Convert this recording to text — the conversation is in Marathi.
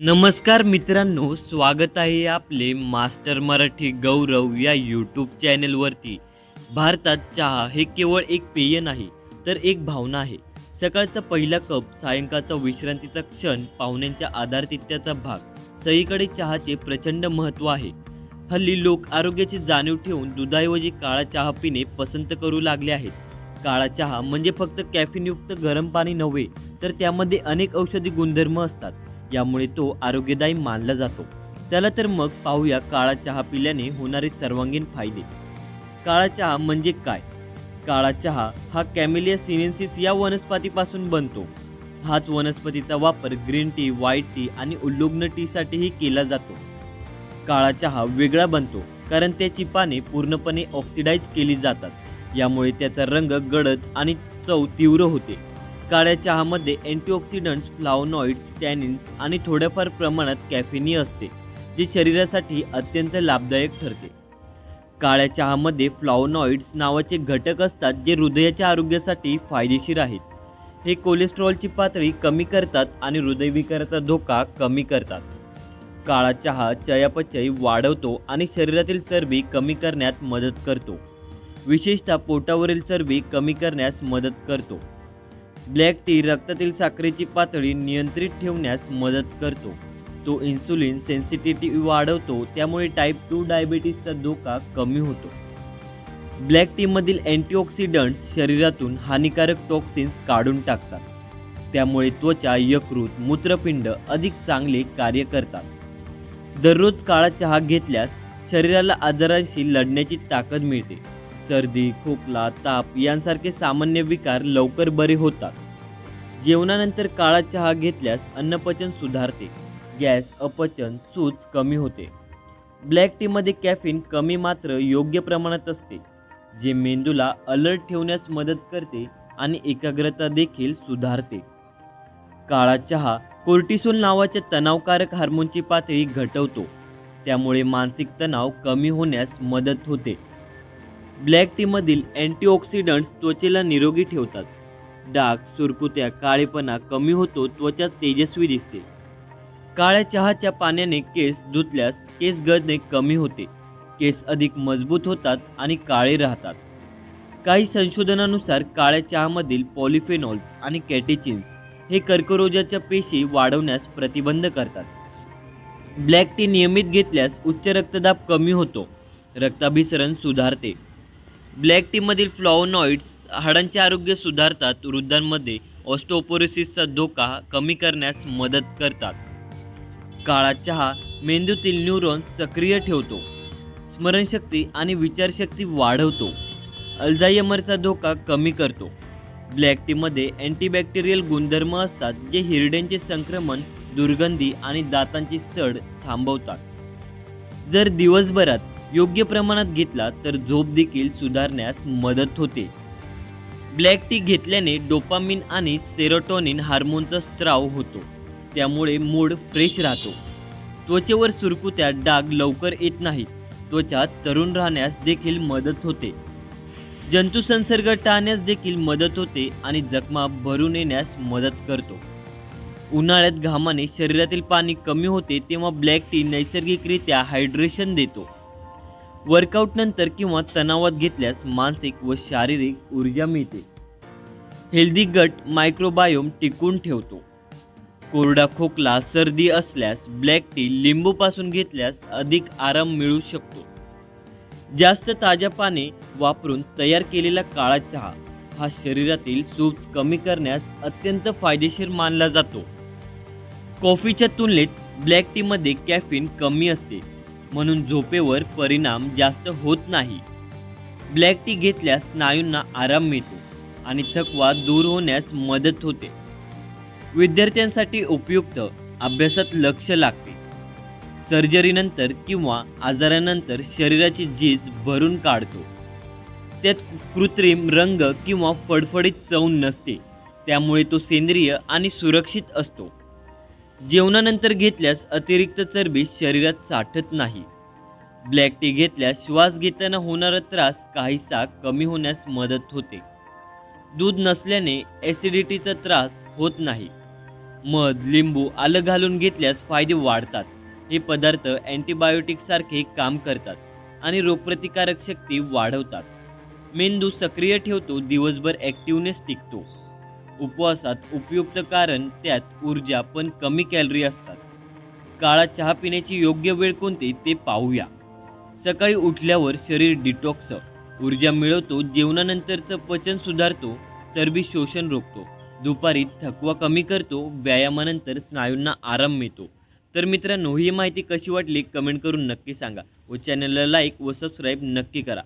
नमस्कार मित्रांनो स्वागत आहे आपले मास्टर मराठी गौरव या यूट्यूब चॅनलवरती भारतात चहा हे केवळ एक पेय नाही तर एक भावना आहे. सकाळचा पहिला कप सायंकाळचा विश्रांतीचा क्षण पाहुण्यांच्या आधारतित्याचा भाग सईकडे चहाचे प्रचंड महत्त्व आहे. हल्ली लोक आरोग्याची जाणीव ठेवून दुधाऐवजी काळा चहा पिणे पसंत करू लागले आहेत. काळा चहा म्हणजे फक्त कॅफिनयुक्त गरम पाणी नव्हे तर त्यामध्ये अनेक औषधी गुणधर्म असतात. यामुळे तो आरोग्यदायी मानला जातो. त्याला तर मग पाहूया काळा चहा पिल्याने होणारे सर्वांगीण फायदे. काळा चहा म्हणजे काय? काळा चहा हा कॅमेलिया सिनेन्सिस या वनस्पतीपासून बनतो. हाच वनस्पतीचा वापर ग्रीन टी व्हाईट टी आणि उल्लुग्न टीसाठीही केला जातो. काळा चहा वेगळा बनतो कारण त्याची पाने पूर्णपणे ऑक्सिडाईज केली जातात. यामुळे त्याचा रंग गडद आणि चव तीव्र होते. काळ्या चहामध्ये अँटीऑक्सिडंट्स फ्लावनॉइड्स टॅनिन्स आणि थोड्याफार प्रमाणात कॅफिनी असते जे शरीरासाठी अत्यंत लाभदायक ठरते. काळ्या चहामध्ये फ्लावनॉइड्स नावाचे घटक असतात जे हृदयाच्या आरोग्यासाठी फायदेशीर आहेत. हे कोलेस्ट्रॉलची पातळी कमी करतात आणि हृदयविकाराचा धोका कमी करतात. काळा चहा चयापचय वाढवतो आणि शरीरातील चरबी कमी करण्यात मदत करतो. विशेषतः पोटावरील चरबी कमी करण्यास मदत करतो. ब्लॅक टी रक्तातील साखरेची पातळी नियंत्रित ठेवण्यास मदत करतो. तो इन्सुलिन सेन्सिटिव्हिटी वाढवतो त्यामुळे टाईप टू डायबिटीसचा धोका कमी होतो. ब्लॅक टीमधील अँटीऑक्सिडंट्स शरीरातून हानिकारक टॉक्सिन्स काढून टाकतात. त्यामुळे त्वचा यकृत मूत्रपिंड अधिक चांगले कार्य करतात. दररोज काळा चहा घेतल्यास शरीराला आजारांशी लढण्याची ताकद मिळते. सर्दी खोकला ताप यांसारखे सामान्य विकार लवकर बरे होतात. जेवणानंतर काळा चहा घेतल्यास अन्नपचन सुधारते. गॅस अपचन सूज कमी होते. ब्लॅक टीमध्ये कॅफिन कमी मात्र योग्य प्रमाणात असते जे मेंदूला अलर्ट ठेवण्यास मदत करते आणि एकाग्रता देखील सुधारते. काळा चहा कोर्टिसोल नावाच्या तणावकारक हार्मोनची पातळी घटवतो. त्यामुळे मानसिक तणाव कमी होण्यास मदत होते. ब्लॅक टीमधील अँटीऑक्सिडंट्स त्वचेला निरोगी ठेवतात. डाग सुरकुत्या काळेपणा कमी होतो त्वचा तेजस्वी दिसते. काळ्या चहाच्या पाण्याने केस धुतल्यास केस गळणे कमी होते. केस अधिक मजबूत होतात आणि काळे राहतात. काही संशोधनानुसार काळ्या चहामधील पॉलिफेनॉल्स आणि कॅटेचिन्स हे कर्करोगाच्या पेशी वाढवण्यास प्रतिबंध करतात. ब्लॅक टी नियमित घेतल्यास उच्च रक्तदाब कमी होतो. रक्ताभिसरण सुधारते. ब्लॅक टीमधील फ्लॉवनॉइड्स हाडांचे आरोग्य सुधारतात वृद्धांमध्ये ऑस्टोपोरोसिसचा धोका कमी करण्यास मदत करतात. काळा चहा मेंदूतील न्यूरॉन्स सक्रिय ठेवतो स्मरणशक्ती आणि विचारशक्ती वाढवतो अल्झायमरचा धोका कमी करतो. ब्लॅक टीमध्ये अँटीबॅक्टेरियल गुणधर्म असतात जे हिरड्यांचे संक्रमण दुर्गंधी आणि दातांची सड थांबवतात. जर दिवसभरात योग्य प्रमाणात घेतला तर झोप देखील सुधारण्यास मदत होते. ब्लॅक टी घेतल्याने डोपामिन आणि सेरोटोनिन हार्मोनचा स्त्राव होतो. त्यामुळे मूड फ्रेश राहतो. त्वचेवर सुरकुत्या डाग लवकर येत नाहीत. त्वचा तरुण राहण्यास देखील मदत होते. जंतुसंसर्ग टाळण्यास देखील मदत होते आणि जखमा भरून येण्यास मदत करतो. उन्हाळ्यात घामाने शरीरातील पाणी कमी होते तेव्हा ब्लॅक टी नैसर्गिकरित्या हायड्रेशन देतो. वर्कआउट नंतर किंवा तणावात घेतल्यास मानसिक व शारीरिक ऊर्जा मिळते. हेल्दी गट मायक्रोबायोम टिकून ठेवतो. कोरडा खोकला सर्दी असल्यास ब्लॅक टी लिंबूपासून घेतल्यास अधिक आराम मिळू शकतो. जास्त ताज्या पाने वापरून तयार केलेला काळा चहा हा शरीरातील सूज कमी करण्यास अत्यंत फायदेशीर मानला जातो. कॉफीच्या तुलनेत ब्लॅक टीमध्ये कॅफिन कमी असते. म्हणून झोपेवर परिणाम जास्त होत नाही. ब्लॅक टी घेतल्यास स्नायूंना आराम मिळतो आणि थकवा दूर होण्यास मदत होते. विद्यार्थ्यांसाठी उपयुक्त अभ्यासात लक्ष लागते. सर्जरीनंतर किंवा आजारानंतर शरीराची झीज भरून काढतो. त्यात कृत्रिम रंग किंवा फडफडीत चव नसते. त्यामुळे तो सेंद्रिय आणि सुरक्षित असतो. जेवणानंतर घेतल्यास अतिरिक्त चरबी शरीरात साठत नाही. ब्लॅक टी घेतल्यास श्वास घेताना होणारा त्रास काहीसा कमी होण्यास मदत होते. दूध नसल्याने ॲसिडिटीचा त्रास होत नाही. मध लिंबू आलं घालून घेतल्यास फायदे वाढतात. हे पदार्थ अँटीबायोटिकसारखे काम करतात आणि रोगप्रतिकारक शक्ती वाढवतात. मेंदू सक्रिय ठेवतो दिवसभर ॲक्टिवनेस टिकतो. उपवासात उपयुक्त कारण त्यात ऊर्जा पण कमी कॅलरी असतात. काळा चहा पिण्याची योग्य वेळ कोणती ते पाहूया. सकाळी उठल्यावर शरीर डिटॉक्स ऊर्जा मिळवतो जेवणानंतरचं पचन सुधारतो चरबी शोषण रोखतो. दुपारी थकवा कमी करतो व्यायामानंतर स्नायूंना आराम मिळतो. तर मित्रांनो ही माहिती कशी वाटली? कमेंट करून नक्की सांगा व चॅनलला लाईक व सबस्क्राईब नक्की करा.